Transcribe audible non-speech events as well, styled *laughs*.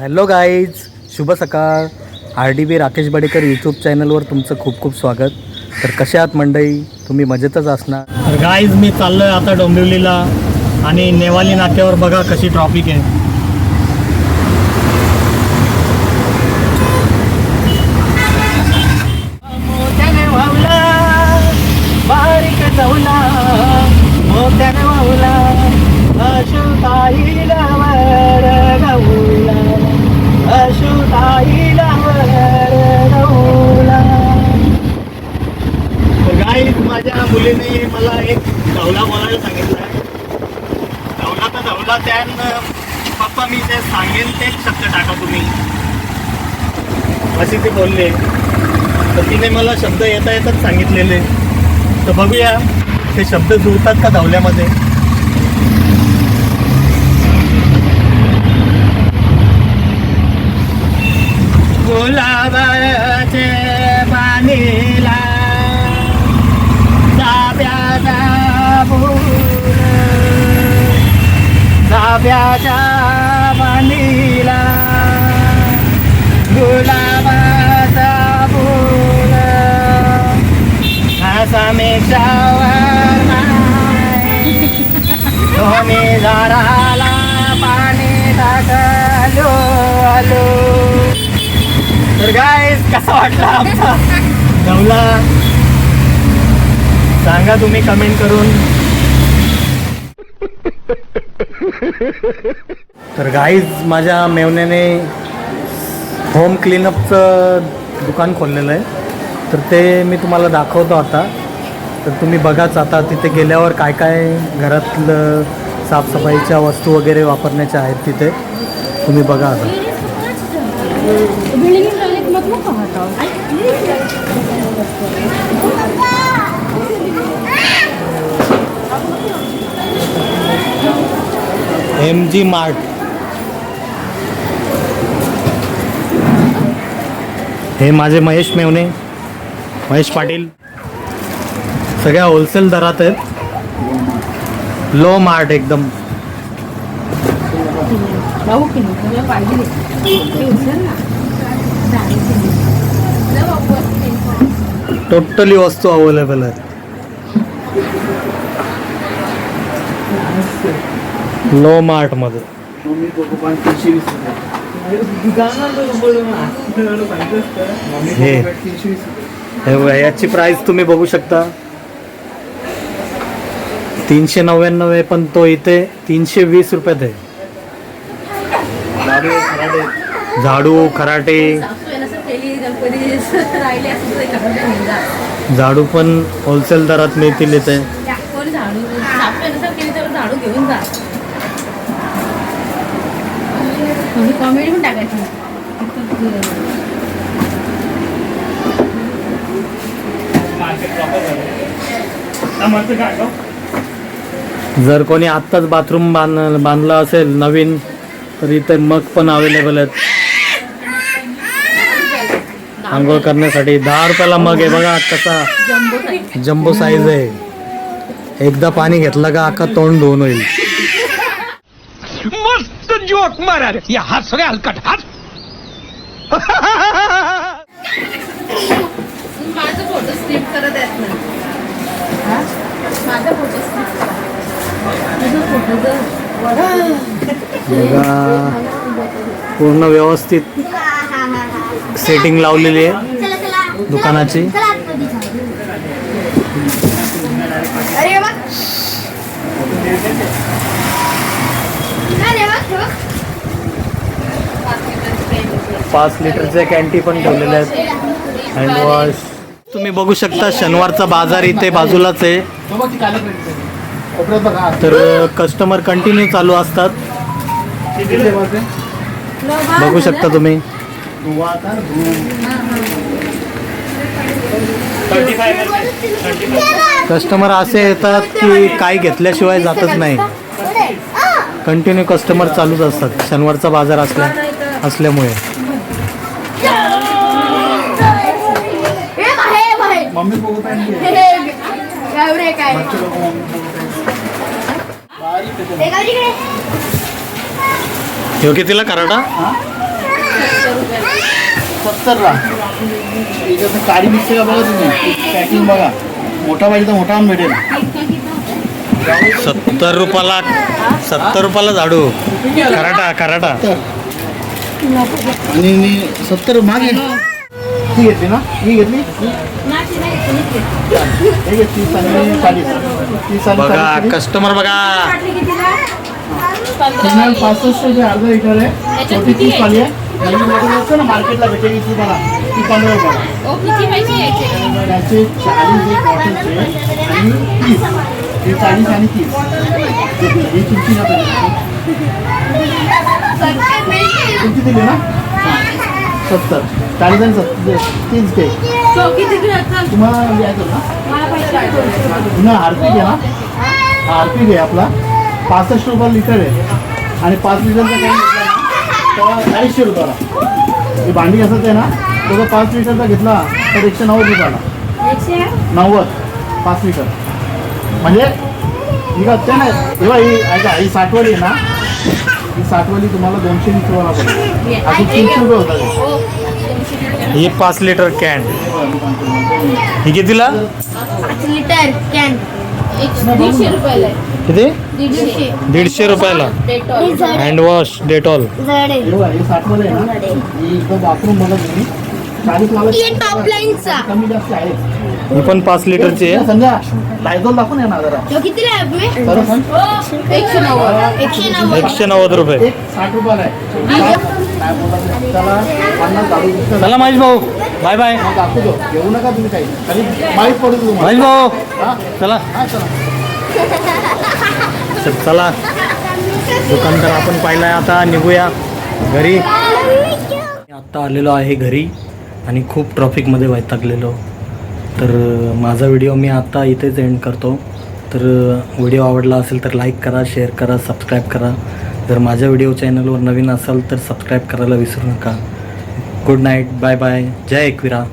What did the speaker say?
Hello guys शुभ सकाळ. R D B Rakesh Badekar YouTube चॅनलवर तुमचं खूप खूप स्वागत. तर कसे आहात मंडई तुम्ही मजेतच असणार. तर गाईज मी चाललो आहे आता डोंबिवलीला आणि नेवाली नाक्यावर बघा कशी ट्रॉफिक आहे. मुलीने मला एक धावला बोलायला सांगितलं. धावला तर धावला त्यानं पप्पा मी ते सांगेन तेच शब्द टाका तुम्ही. अशी ते बोलले. तर तिने मला शब्द येता येताच सांगितलेले. तर बघूया ते शब्द जुळतात का धावल्यामध्ये? गुलाबाचे पाणी ला फूल चाब्याच्या पाणीला गुलाबाचा फूल असा मेक्षावर दोन्ही झाडाला पाणी टाकलो आलो तर काय कसा वाटला आमचा? *laughs* जमला सांगा तुम्ही कमेंट करून. तर गाईज माझ्या मेवण्याने होम क्लीनअपचं दुकान खोललेलं आहे. तर ते मी तुम्हाला दाखवतो आता. तर तुम्ही बघाच आता तिथे गेल्यावर काय काय घरातलं साफसफाईच्या वस्तू वगैरे वापरण्याच्या आहेत तिथे. तुम्ही बघा आता. बिल्डिंग एम जी मार्ट हे माझे महेश मेवणे महेश पाटील. सगळ्या होलसेल दरात आहेत. लो मार्ट एकदम. टोटली वस्तू अवेलेबल आहेत. लो मार्टमध्ये हे हे याची प्राइस तुम्ही बघू शकता तीनशे नव्याण्णव आहे पण तो इथे तीनशे वीस रुपयात आहे झाडू खराटे झाडू पण होलसेल दरात मिळतील इथे झाडू घेऊन जा. कॉमेडी पण टाकायची. जर कोणी आत्ताच बाथरूम बांध बांधलं असेल नवीन तर इथे मग पण अवेलेबल आहेत. आंघोळ करण्यासाठी दहा रुपयाला मग आहे बघा कसा जम्बो साईज आहे. एकदा पाणी घेतलं का अख्खा तोंड धुवून होईल. मस्त जोक मारा रे. या हस रे हलकट. हस माझं फोटो स्लिप करत आहेत ना. माझा फोटो स्लिप तुझा फोटो जर बघा पूर्ण व्यवस्थित सेटिंग लावलेली आहे. दुकानाची. पाच लिटरचे कॅन्टी पण ठेवलेल्या आहेत. हँडवॉश तुम्ही बघू शकता शनिवारचा बाजार इथे बाजूलाच आहे. तर कस्टमर कंटिन्यू चालू असतात. बघू शकता तुम्ही. कस्टमर असे येतात की काही घेतल्याशिवाय जातच नाही. कंटिन्यू कस्टमर चालूच असतात. शनिवारचा बाजार असल्या असल्यामुळे. काय. ह्यो कितीला कराटा सत्तरला. त्याच्यात काळी मिक्स का बघा तुम्ही. पॅकिंग बघा. मोठा पाहिजे तर मोठा भेटेल. सत्तर रुपयाला सत्तर रुपयाला झाडू. कराटा कराटा आणि मी सत्तर मागे ती घेतली ना ही घेतली हे बघा कस्टमर बघा पासष्ट जे अर्धा लिटर आहे छोटी तीस वाली आहे नवीन बॉटल असते ना मार्केटला भेटेल वीस रुपयाला ती पंधरा रुपयाला त्याचे चाळीस एक बॉटलचे आणि तीस हे चाळीस आणि तीस ही तुमची ना तुमची दिली ना. सत्तर. चाळीस आणि सत्तर. तीस घे तुम्हाला द्यायचं ना? हार्पिक आहे ना. हा हार्पिक आहे आपला. पासष्ट रुपये लिटर आहे. आणि पाच लिटरचा तर अडीचशे रुपयाला. ही भांडी असत आहे ना? तो जर पाच लिटरचा घेतला तर एकशे नव्वद रुपयाला. नव्वद. पाच लिटर. म्हणजे ही का ते नाही तेव्हा ही ऐका ही साठवली आहे ना? साठवली तुम्हाला दोनशे वीस रुपयाला पडेल अजून तीनशे रुपये होतात. ही पाच लिटर कॅन. ही कितीला? Litre can. दीडशे रुपयाला आहे. किती? दीडशे. रुपयाला. डेटॉल हँड वॉश डेटॉल वापरून बघा हे टॉप लाईनचा कमी जास्त आहे. ही पण पाच लिटरची आहे. संध्या लायझॉल दाखवून येणार जरा. तो कितीला आहे आपले खरं सांग एकशे नव्वद. एकशे नव्वद. एकशे नव्वद रुपये. एक साठ रुपयाला आहे. काय बोलतात त्याला पन्नास दारू विकतात. चला महेश भाऊ. Bye bye. दाखवतो घेऊ नका तुम्ही काही. खाली माहीत तुम्हाला. महेश भाऊ. हा? चला. हा चला. तर चला. दुकानदार आपण पाहिलाय. आता निघूया घरी. आत्ता आलेलो आहे घरी. आणि खूप ट्रॉफिकमध्ये वैतागलेलो. तर माझा व्हिडिओ मी आत्ता इथेच एंड करतो. तर व्हिडिओ आवडला असेल तर लाईक करा शेअर करा सबस्क्राईब करा. जर माझ्या व्हिडिओ चॅनलवर नवीन असाल तर सबस्क्राईब करायला विसरू नका. गुड नाईट बाय बाय जय एकविरा.